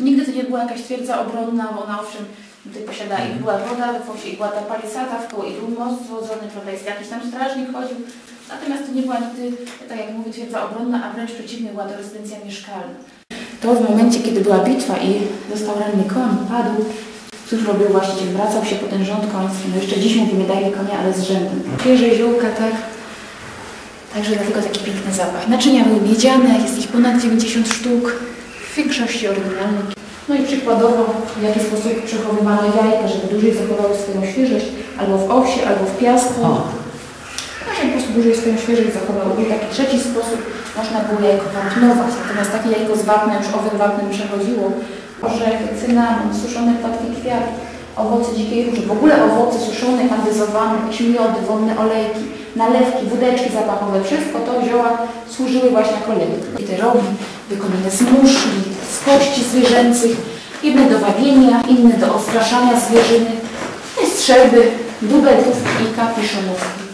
Nigdy to nie była jakaś twierdza obronna, bo ona owszem tutaj posiada i była woda fosie, i była ta palisada w koło, i był most zwodzony, prawda, jest jakiś tam strażnik chodził. Natomiast to nie była nigdy, tak jak mówię, twierdza obronna, a wręcz przeciwnie, była to rezydencja mieszkalna. To w momencie, kiedy była bitwa i został ranny koń, padł, cóż robił właściciel? Wracał się po ten rząd koński. No jeszcze dziś mówimy, daj mi konia, ale z rzędem. Świeże ziółka, tak? Także dlatego taki piękny zapach. Naczynia były miedziane, jest ich ponad 90 sztuk, w większości oryginalnych. No i przykładowo, w jaki sposób przechowywano jajka, żeby dłużej zachowały swoją świeżość, albo w owsie, albo w piasku. No, żeby po prostu dłużej swoją świeżość zachowały. I taki trzeci sposób, można było jajko wapnować. Natomiast takie jajko z wapnem, już owym wapnem przechodziło. Orzechy, cynamon, suszone płatki kwiatów, owoce dzikiej róży, w ogóle owoce suszone, andyzowane, jakieś miody, wonne olejki, nalewki, wódeczki zapachowe, wszystko to zioła służyły właśnie jako leki. I te rogi wykonane z muszli, z kości zwierzęcych, jedne do wabienia, inne do odstraszania zwierzyny, strzelby, dubeltów i kapiszonówki.